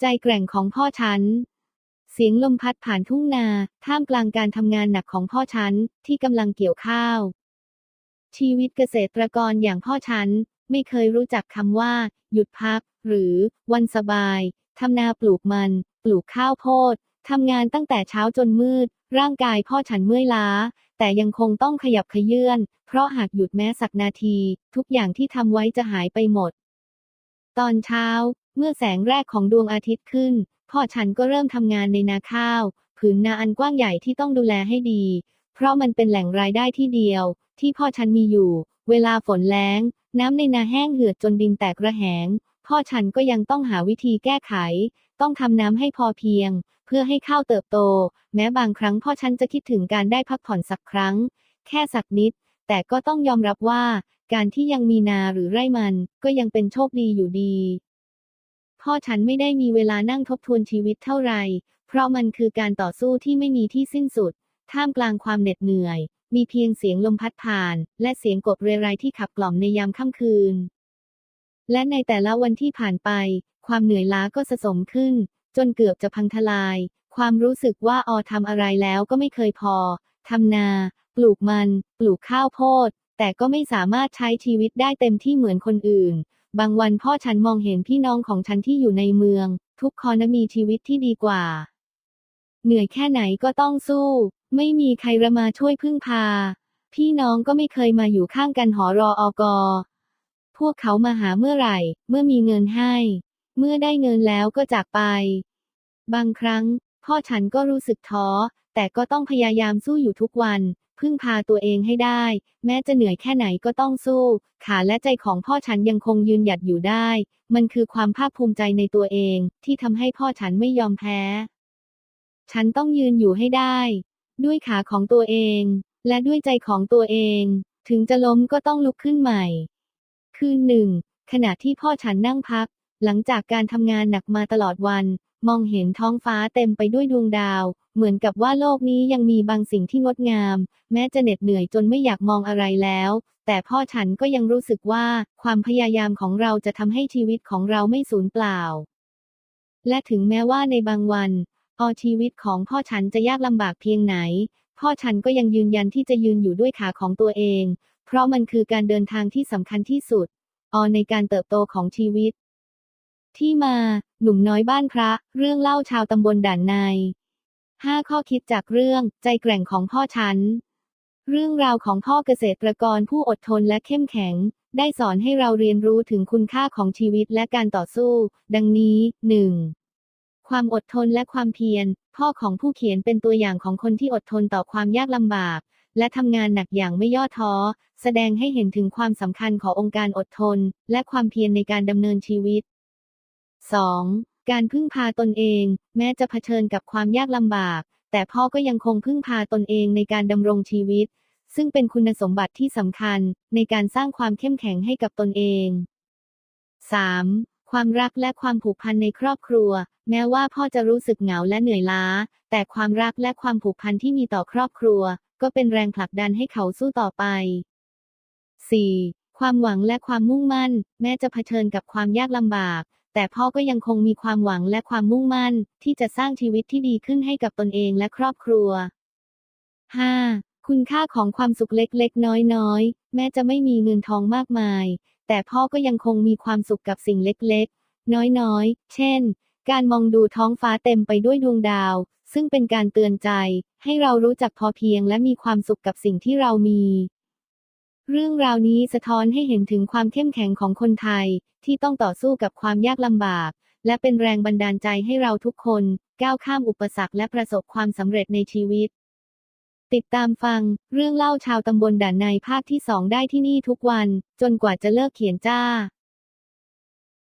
ใจแกร่งของพ่อฉัน เสียงลมพัดผ่านทุ่งนา ท่ามกลางการทำงานหนักของพ่อฉัน ที่กำลังเกี่ยวข้าว ชีวิตเกษตรกรอย่างพ่อฉัน ไม่เคยรู้จักคำว่า หยุดพัก หรือ วันสบายทำนาปลูกมัน ปลูกข้าวโพดทำงานตั้งแต่เช้าจนมืด ร่างกายพ่อฉันเมื่อยล้า แต่ยังคงต้องขยับขยื่นเพราะหากหยุดแม้สักนาที ทุกอย่างที่ทำไว้จะหายไปหมด ตอนเช้า เมื่อแสงแรกของดวงอาทิตย์ขึ้น พ่อฉันก็เริ่มทำงานในนาข้าว ผืนนาอันกว้างใหญ่ที่ต้องดูแลให้ดี เพราะมันเป็นแหล่งรายได้ที่เดียว ที่พ่อฉันมีอยู่ เวลาฝนแล้ง น้ำในนาแห้งเหือดจนดินแตกระแหง พ่อฉันก็ยังต้องหาวิธีแก้ไข ต้องทำน้ำให้พอเพียง เพื่อให้ข้าวเติบโต แม้บางครั้งพ่อฉันจะคิดถึงการได้พักผ่อนสักครั้ง แค่สักนิด แต่ก็ต้องยอมรับว่า การที่ยังมีนาหรือไร่มัน ก็ยังเป็นโชคดีอยู่ดี พ่อฉันไม่ได้มีเวลานั่งทบทวนชีวิตเท่าไหร่ เพราะมันคือการต่อสู้ที่ไม่มีที่สิ้นสุด ท่ามกลางความเหน็ดเหนื่อย มีเพียงเสียงลมพัดผ่าน และเสียงกบเรไรที่ขับกล่อมในยามค่ำคืน และในแต่ละวันที่ผ่านไป ความเหนื่อยล้าก็สะสมขึ้น จนเกือบจะพังทลาย ความรู้สึกว่าออทำอะไรแล้วก็ไม่เคยพอทำนา ปลูกมัน ปลูกข้าวโพด แต่ก็ไม่สามารถใช้ชีวิตได้เต็มที่เหมือนคนอื่น บางวันพ่อฉันมองเห็นพี่น้องของฉันที่อยู่ในเมือง ทุกคนมีชีวิตที่ดีกว่า เหนื่อยแค่ไหนก็ต้องสู้ ไม่มีใครระมาช่วยพึ่งพา พี่น้องก็ไม่เคยมาอยู่ข้างกันหอรออกอพวกเขามาหาเมื่อไหร่ เมื่อมีเงินให้ เมื่อได้เงินแล้วก็จากไป บางครั้ง พ่อฉันก็รู้สึกท้อ แต่ก็ต้องพยายามสู้อยู่ทุกวัน พึ่งพาตัวเองให้ได้ แม้จะเหนื่อยแค่ไหนก็ต้องสู้ ขาและใจของพ่อฉันยังคงยืนหยัดอยู่ได้ มันคือความภาคภูมิใจในตัวเอง ที่ทำให้พ่อฉันไม่ยอมแพ้ ฉันต้องยืนอยู่ให้ได้ ด้วยขาของตัวเอง และด้วยใจของตัวเอง ถึงจะล้มก็ต้องลุกขึ้นใหม่ คืนหนึ่งขณะที่พ่อฉันนั่งพัก หลังจากการทำงานหนักมาตลอดวัน มองเห็นท้องฟ้าเต็มไปด้วยดวงดาว เหมือนกับว่าโลกนี้ยังมีบางสิ่งที่งดงาม แม้จะเหน็ดเหนื่อยจนไม่อยากมองอะไรแล้ว แต่พ่อฉันก็ยังรู้สึกว่าความพยายามของเราจะทำให้ชีวิตของเราไม่สูญเปล่า และถึงแม้ว่าในบางวันออชีวิตของพ่อฉันจะยากลำบากเพียงไหน พ่อฉันก็ยังยืนยันที่จะยืนอยู่ด้วยขาของตัวเอง เพราะมันคือการเดินทางที่สำคัญที่สุดออในการเติบโตของชีวิต ที่มา หนุ่มน้อยบ้านพระ เรื่องเล่าชาวตำบลด่านในห้าข้อคิดจากเรื่องใจแกร่งของพ่อฉัน เรื่องราวของพ่อเกษตรกรผู้อดทนและเข้มแข็ง ได้สอนให้เราเรียนรู้ถึงคุณค่าของชีวิตและการต่อสู้ ดังนี้ 1. ความอดทนและความเพียร พ่อของผู้เขียนเป็นตัวอย่างของคนที่อดทนต่อความยากลำบาก และทำงานหนักอย่างไม่ย่อท้อ แสดงให้เห็นถึงความสำคัญขององค์การอดทน และความเพียรในการดำเนินชีวิต 2. การพึ่งพาตนเอง แม้จะเผชิญกับความยากลำบาก แต่พ่อก็ยังคงพึ่งพาตนเองในการดำรงชีวิต ซึ่งเป็นคุณสมบัติที่สำคัญในการสร้างความเข้มแข็งให้กับตนเอง 3. ความรักและความผูกพันในครอบครัว แม้ว่าพ่อจะรู้สึกเหงาและเหนื่อยล้า แต่ความรักและความผูกพันที่มีต่อครอบครัว ก็เป็นแรงผลักดันให้เขาสู้ต่อไป 4. ความหวังและความมุ่งมั่น แม้จะเผชิญกับความยากลำบาก แต่พ่อก็ยังคงมีความหวังและความมุ่งมั่น ที่จะสร้างชีวิตที่ดีขึ้นให้กับตนเองและครอบครัว 5. คุณค่าของความสุขเล็กๆ น้อยๆ แม้จะไม่มีเงินทองมากมาย แต่พ่อก็ยังคงมีความสุขกับสิ่งเล็กๆ น้อยๆ เช่น การมองดูท้องฟ้าเต็มไปด้วยดวงดาว ซึ่งเป็นการเตือนใจ ให้เรารู้จักพอเพียงและมีความสุขกับสิ่งที่เรามี เรื่องราวนี้สะท้อนให้เห็นถึงความเข้มแข็งของคนไทย ที่ต้องต่อสู้กับความยากลำบาก และเป็นแรงบันดาลใจให้เราทุกคน ก้าวข้ามอุปสรรคและประสบความสำเร็จในชีวิต ติดตามฟัง เรื่องเล่าชาวตำบลด่านในภาคที่สองได้ที่นี่ทุกวัน จนกว่าจะเลิกเขียนจ้า